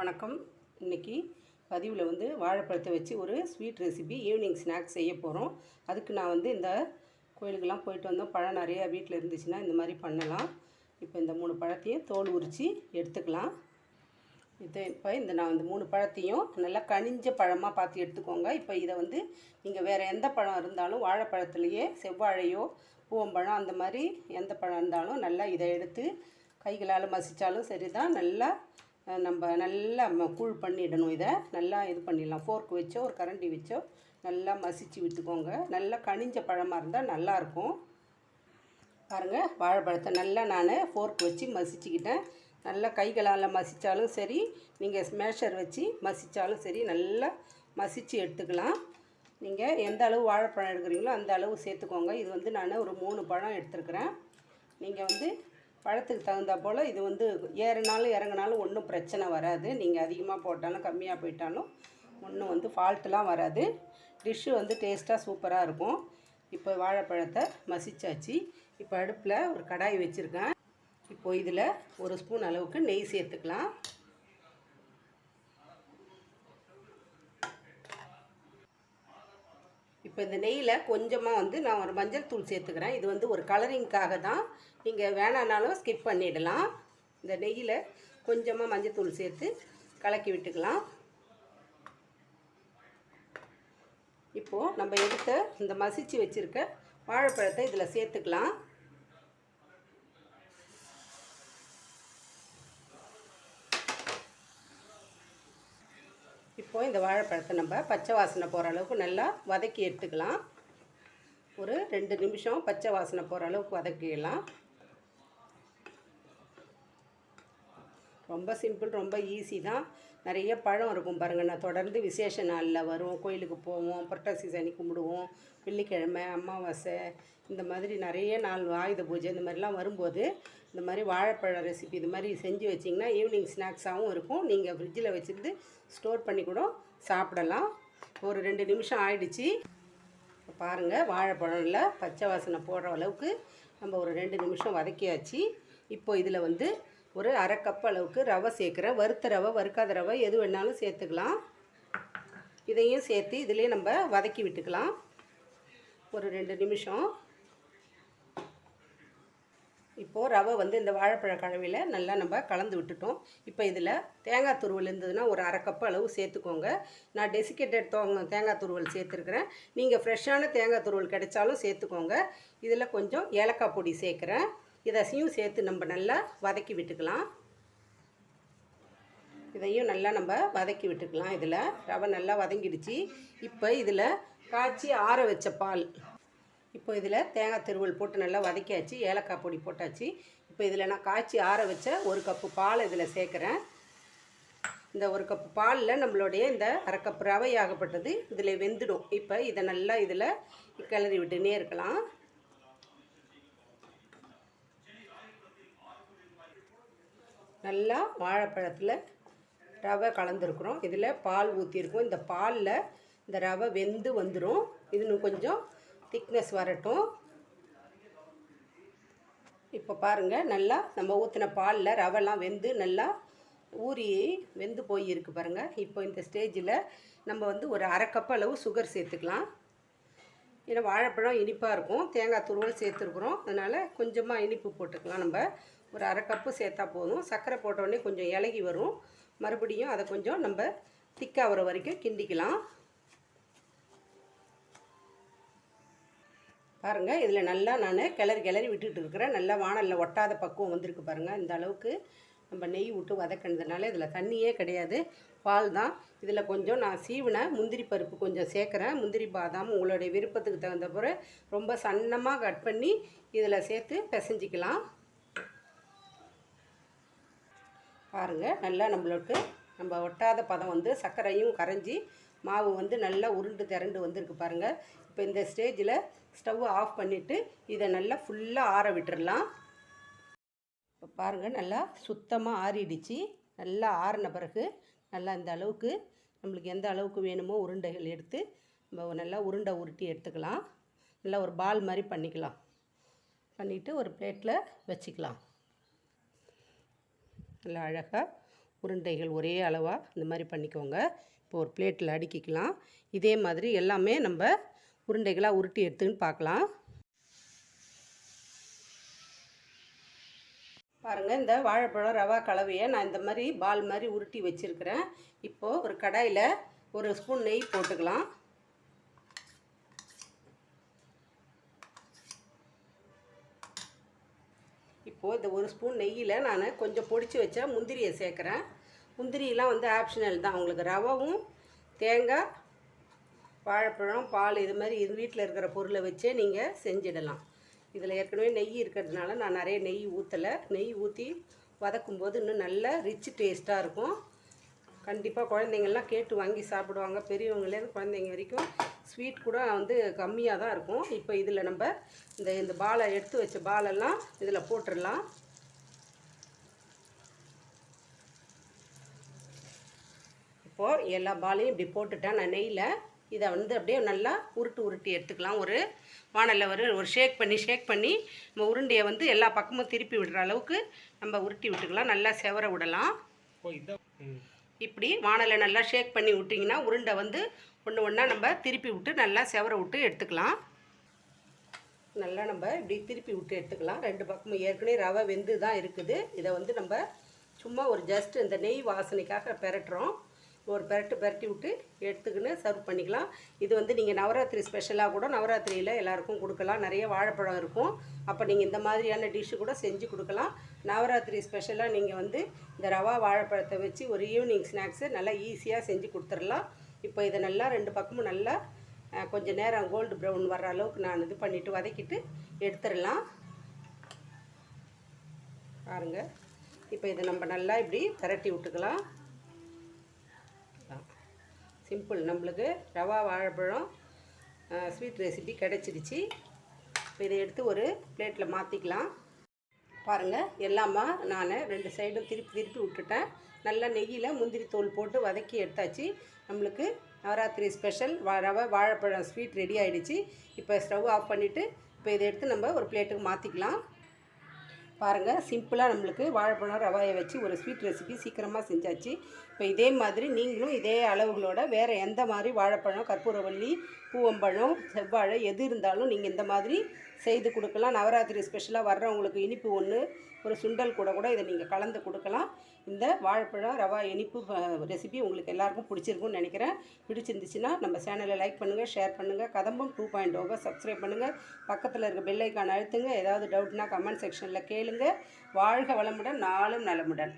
வணக்கம். இன்னைக்கு பதிவில் வந்து வாழைப்பழத்தை வச்சு ஒரு ஸ்வீட் ரெசிபி ஈவினிங் ஸ்நாக்ஸ் செய்ய போகிறோம் அதுக்கு நான் வந்து இந்த கோயிலுக்கெல்லாம் போயிட்டு வந்தோம். பழம் நிறையா வீட்டில் இருந்துச்சுன்னா இந்த மாதிரி பண்ணலாம். இப்போ இந்த மூணு பழத்தையும் தோல் உரித்து எடுத்துக்கலாம். இதை இப்போ இந்த நான் இந்த மூணு பழத்தையும் நல்லா கனிஞ்ச பழமாக பார்த்து எடுத்துக்கோங்க. இப்போ இதை வந்து நீங்கள் வேறு எந்த பழம் இருந்தாலும் வாழைப்பழத்துலேயே செவ்வாழையோ பூவம்பழம் அந்த மாதிரி எந்த பழம் இருந்தாலும் நல்லா இதை எடுத்து கைகளால் மசித்தாலும் சரி தான் நல்லா நம்ம நல்லா ம- கூழ் பண்ணிடணும் இதை. நல்லா இது பண்ணிடலாம். ஃபோர்க் வச்சோ ஒரு கரண்டி வச்சோ நல்லா மசிச்சு விட்டுக்கோங்க. நல்லா கனிஞ்ச பழமாக இருந்தால் நல்லாயிருக்கும் பாருங்கள் வாழைப்பழத்தை நல்லா நான் ஃபோர்க் வச்சு மசிச்சுக்கிட்டேன். நல்லா கைகளால் மசித்தாலும் சரி நீங்கள் ஸ்மேஷர் வச்சு மசித்தாலும் சரி நல்லா மசித்து எடுத்துக்கலாம். நீங்கள் எந்த அளவு வாழைப்பழம் எடுக்கிறீங்களோ அந்த அளவு சேர்த்துக்கோங்க. இது வந்து நான் ஒரு மூணு பழம் எடுத்துருக்குறேன். நீங்கள் வந்து பழத்துக்கு தகுந்தா போல் இது வந்து ஏறினாலும் இறங்கினாலும் ஒன்றும் பிரச்சனை வராது. நீங்கள் அதிகமாக போட்டாலும் கம்மியாக போயிட்டாலும் ஒன்றும் வந்து ஃபால்ட்டுலாம் வராது. டிஷ்ஷு வந்து டேஸ்ட்டாக சூப்பராக இருக்கும். இப்போ வாழைப்பழத்தை மசிச்சாச்சு. இப்போ அடுப்பில் ஒரு கடாய் வச்சுருக்கேன். இப்போ இதில் ஒரு ஸ்பூன் அளவுக்கு நெய் சேர்த்துக்கலாம். இப்போ இந்த நெய்யில் கொஞ்சமாக வந்து நான் ஒரு மஞ்சள் தூள் சேர்த்துக்கிறேன். இது வந்து ஒரு கலரிங்க்காக தான். நீங்கள் வேணானாலும் ஸ்கிப் பண்ணிடலாம். இந்த நெய்யில் கொஞ்சமாக மஞ்சள் தூள் சேர்த்து கலக்கி விட்டுக்கலாம். இப்போது நம்ம எடுத்த இந்த மசிச்சு வச்சுருக்க வாழைப்பழத்தை இதில் சேர்த்துக்கலாம். இப்போது இந்த வாழைப்பழத்தை நம்ம பச்சை வாசனை போகிற அளவுக்கு நல்லா வதக்கி எடுத்துக்கலாம். ஒரு ரெண்டு நிமிஷம் பச்சை வாசனை போகிற அளவுக்கு வதக்கிடலாம். ரொம்ப சிம்பிள் ரொம்ப ஈஸி தான். நிறைய பழம் இருக்கும் பாருங்கள் நான் தொடர்ந்து விசேஷ நாளில் வருவோம் கோயிலுக்கு போவோம் புரட்டாசி சனி கும்பிடுவோம் வெள்ளிக்கிழமை அமாவாசை இந்த மாதிரி நிறைய நாள் ஆயுத பூஜை இந்த மாதிரிலாம் வரும்போது இந்த மாதிரி வாழைப்பழ ரெசிபி இது மாதிரி செஞ்சு வச்சிங்கன்னா ஈவினிங் ஸ்நாக்ஸாகவும் இருக்கும். நீங்கள் ஃப்ரிட்ஜில் வச்சுருந்து ஸ்டோர் பண்ணி கூட சாப்பிடலாம். ஒரு ரெண்டு நிமிஷம் ஆயிடுச்சு. பாருங்கள் வாழைப்பழம்ல பச்சை வாசனை போடுற அளவுக்கு நம்ம ஒரு ரெண்டு நிமிஷம் வதக்கியாச்சு. இப்போ இதில் வந்து ஒரு அரை கப் அளவுக்கு ரவை சேர்க்குறேன் வறுத்த ரவை வறுக்காத ரவை எது வேணாலும் சேர்த்துக்கலாம். இதையும் சேர்த்து இதிலே நம்ம வதக்கி விட்டுக்கலாம். ஒரு ரெண்டு நிமிஷம். இப்போது ரவை வந்து இந்த வாழைப்பழ கலவையில் நல்லா நம்ம கலந்து விட்டுட்டோம். இப்போ இதில் தேங்காய் துருவல் இருந்ததுன்னா ஒரு அரை கப் அளவு சேர்த்துக்கோங்க. நான் டெசிகேட்டட் தோங்க தேங்காய் துருவல் சேர்த்துருக்குறேன். நீங்கள் ஃப்ரெஷ்ஷான தேங்காய் துருவல் கிடைச்சாலும் சேர்த்துக்கோங்க. இதில் கொஞ்சம் ஏலக்காய் பொடி சேர்க்குறேன். இதையும் சேர்த்து நம்ம நல்லா வதக்கி விட்டுக்கலாம். இதையும் நல்லா நம்ம வதக்கி விட்டுக்கலாம். இதில் ரவை நல்லா வதங்கிடுச்சு. இப்போ இதில் காய்ச்சி ஆற வச்ச பால் இப்போ இதில் தேங்காய் திருவல் போட்டு நல்லா வதக்கியாச்சு ஏலக்காய் பொடி போட்டாச்சு. இப்போ இதில் நான் காய்ச்சி ஆற வச்ச ஒரு கப்பு பால் இதில் சேர்க்குறேன். இந்த ஒரு கப்பு பாலில் நம்மளுடைய இந்த அரை கப் ரவை ஆகப்பட்டது இதில் வெந்துடும். இப்போ இதை நல்லா இதில் கிளறி விட்டுனே இருக்கலாம். நல்லா வாழைப்பழத்தில் ரவை கலந்துருக்குறோம். இதில் பால் ஊற்றிருக்கோம் இந்த பாலில் இந்த ரவை வெந்து வந்துடும். இது இன்னும் கொஞ்சம் திக்னஸ் வரட்டும். இப்போ பாருங்கள் நல்லா நம்ம ஊற்றின பாலில் ரவைலாம் வெந்து நல்லா ஊறி வெந்து போய் இருக்கு பாருங்கள் இப்போ இந்த ஸ்டேஜில் நம்ம வந்து ஒரு அரை அளவு சுகர் சேர்த்துக்கலாம். ஏன்னா வாழைப்பழம் இனிப்பாக இருக்கும். தேங்காய் துருவல் சேர்த்துருக்குறோம். அதனால் கொஞ்சமாக இனிப்பு போட்டுக்கலாம் நம்ம. ஒரு அரை கப்பு சேர்த்தா போதும். சர்க்கரை போட்ட கொஞ்சம் இலகி வரும். மறுபடியும் அதை கொஞ்சம் நம்ம திக்காக வர வரைக்கும் கிண்டிக்கலாம். பாருங்கள் இதில் நல்லா நான் கிளறி கிளறி விட்டுட்டு இருக்கிறேன். நல்லா வானலில் ஒட்டாத பக்குவம் வந்திருக்கு பாருங்கள் இந்த அளவுக்கு நம்ம நெய் விட்டு வதக்கினதுனால இதில் தண்ணியே கிடையாது. பால் தான். இதில் கொஞ்சம் நான் சீவின முந்திரி பருப்பு கொஞ்சம் சேர்க்குறேன். முந்திரி பாதாம் உங்களுடைய விருப்பத்துக்கு தகுந்த பிறகு ரொம்ப சன்னமாக கட் பண்ணி இதில் சேர்த்து பிசைஞ்சிக்கலாம். பாருங்கள் நல்லா நம்மளுக்கு நம்ம ஒட்டாத பதம் வந்து சர்க்கரையும் கரைஞ்சி மாவு வந்து நல்லா உருண்டு திரண்டு வந்திருக்கு பாருங்கள் இப்போ இந்த ஸ்டேஜில் ஸ்டவ் ஆஃப் பண்ணிவிட்டு இதை நல்லா ஃபுல்லாக ஆற விட்டுடலாம் இப்போ பாருங்கள் நல்லா சுத்தமாக ஆறிடுச்சு. நல்லா ஆறின பிறகு நல்லா இந்த அளவுக்கு நம்மளுக்கு எந்த அளவுக்கு வேணுமோ உருண்டைகள் எடுத்து நம்ம நல்லா உருண்டை உருட்டி எடுத்துக்கலாம். நல்லா ஒரு பால் மாதிரி பண்ணிக்கலாம். பண்ணிவிட்டு ஒரு பிளேட்டில் வச்சுக்கலாம். நல்லா அழகாக உருண்டைகள் ஒரே அளவாக இந்த மாதிரி பண்ணிக்கோங்க. இப்போ ஒரு பிளேட்டில் அடுக்கிக்கலாம். இதே மாதிரி எல்லாமே நம்ம உருண்டைகளாக உருட்டி எடுத்துன்னு பார்க்கலாம். பாருங்கள் இந்த வாழைப்பழம் ரவா கலவையை நான் இந்த மாதிரி பால் மாதிரி உருட்டி வச்சுருக்கிறேன். இப்போது ஒரு கடாயில் ஒரு ஸ்பூன் நெய் போட்டுக்கலாம். இப்போது இந்த ஒரு ஸ்பூன் நெய்யில் நான் கொஞ்சம் பொடிச்சு வச்ச முந்திரியை சேர்க்குறேன். முந்திரியெலாம் வந்து ஆப்ஷனல் தான். உங்களுக்கு ரவாவும் தேங்காய் வாழைப்பழம் பால் இது மாதிரி இது வீட்டில் இருக்கிற பொருளை வச்சே நீங்கள் செஞ்சிடலாம். இதில் ஏற்கனவே நெய் இருக்கிறதுனால நான் நிறைய நெய் ஊற்றலை நெய் ஊற்றி வதக்கும் போது இன்னும் நல்ல ரிச் டேஸ்ட்டாக இருக்கும். கண்டிப்பாக குழந்தைங்கள்லாம் கேட்டு வாங்கி சாப்பிடுவாங்க. பெரியவங்கலேருந்து குழந்தைங்க வரைக்கும் ஸ்வீட் கூட வந்து கம்மியாக தான் இருக்கும். இப்போ இதில் நம்ம இந்த இந்த பாலை எடுத்து வச்ச பாலெல்லாம் இதில் போட்டுடலாம் இப்போது எல்லா பாலையும் இப்படி போட்டுட்டேன் நான் நெய்யில் இதை வந்து அப்படியே நல்லா உருட்டு உருட்டி எடுத்துக்கலாம். ஒரு வானலில் ஒரு ஒரு ஷேக் பண்ணி ஷேக் பண்ணி நம்ம உருண்டையை வந்து எல்லா பக்கமும் திருப்பி விடுற அளவுக்கு நம்ம உருட்டி விட்டுக்கலாம். நல்லா செவர விடலாம். இப்படி வானலை நல்லா ஷேக் பண்ணி விட்டிங்கன்னா உருண்டை வந்து ஒன்று ஒன்றா நம்ம திருப்பி விட்டு நல்லா செவர விட்டு எடுத்துக்கலாம். நல்லா நம்ம இப்படி திருப்பி விட்டு எடுத்துக்கலாம். ரெண்டு பக்கமும் ஏற்கனவே ரவை வெந்து தான் இருக்குது. இதை வந்து நம்ம சும்மா ஒரு ஜஸ்ட் இந்த நெய் வாசனைக்காக பெரட்டுறோம். ஒரு பெரட்டு பெரட்டி விட்டு எடுத்துக்கின்னு சர்வ் பண்ணிக்கலாம். இது வந்து நீங்கள் நவராத்திரி ஸ்பெஷலாக கூட நவராத்திரியில் எல்லாருக்கும் கொடுக்கலாம். நிறைய வாழைப்பழம் இருக்கும். அப்போ நீங்கள் இந்த மாதிரியான டிஷ்ஷு கூட செஞ்சு கொடுக்கலாம். நவராத்திரி ஸ்பெஷலாக நீங்கள் வந்து இந்த ரவா வாழைப்பழத்தை வச்சு ஒரு ஈவினிங் ஸ்நாக்ஸு நல்லா ஈஸியாக செஞ்சு கொடுத்துடலாம். இப்போ இதை நல்லா ரெண்டு பக்கமும் நல்லா கொஞ்சம் நேரம் கோல்டு ப்ரௌன் வர்ற அளவுக்கு நான் இது பண்ணிவிட்டு வதக்கிட்டு எடுத்துடலாம். பாருங்கள் இப்போ இதை நம்ம நல்லா இப்படி திரட்டி விட்டுக்கலாம். சிம்பிள். நம்மளுக்கு ரவா வாழைப்பழம் ஸ்வீட் ரெசிபி கிடச்சிருச்சு இப்போ இதை எடுத்து ஒரு பிளேட்டில் மாற்றிக்கலாம் பாருங்கள் எல்லாமா நான் ரெண்டு சைடும் திருப்பி திருப்பி விட்டுட்டேன். நல்லா நெய்யில் முந்திரி தோல் போட்டு வதக்கி எடுத்தாச்சு. நம்மளுக்கு நவராத்திரி ஸ்பெஷல் வா ரவை வாழைப்பழம் ஸ்வீட் ரெடி ஆகிடுச்சு இப்போ ஸ்டவ் ஆஃப் பண்ணிவிட்டு இப்போ இதை எடுத்து நம்ம ஒரு பிளேட்டுக்கு மாற்றிக்கலாம் பாருங்கள் சிம்பிளாக நம்மளுக்கு வாழைப்பழம் ரவாயை வச்சு ஒரு ஸ்வீட் ரெசிபி சீக்கிரமாக செஞ்சாச்சு. இப்போ இதே மாதிரி நீங்களும் இதே அளவுகளோட வேறு எந்த மாதிரி வாழைப்பழம் கற்பூரவள்ளி பூவம்பழம் செவ்வாழை எது இருந்தாலும் நீங்கள் இந்த மாதிரி செய்து கொடுக்கலாம். நவராத்திரி ஸ்பெஷலாக வர்றவங்களுக்கு இனிப்பு ஒன்று ஒரு சுண்டல் கூட கூட இதை நீங்கள் கலந்து கொடுக்கலாம். இந்த வாழைப்பழம் ரவா இனிப்பு ரெசிபி உங்களுக்கு எல்லாருக்கும் பிடிச்சிருக்கும்னு நினைக்கிறேன். பிடிச்சிருந்துச்சுன்னா நம்ம சேனலை லைக் பண்ணுங்கள் ஷேர் பண்ணுங்கள் கதம்பம் டூ பாயிண்ட் ஓவை oh சப்ஸ்கிரைப் பண்ணுங்கள் பக்கத்தில் இருக்க பெல் அழுத்துங்க. ஏதாவது டவுட்னா கமெண்ட் செக்ஷனில் கேளுங்க. வாழ்க வளமுடன் நாளும் நலமுடன்.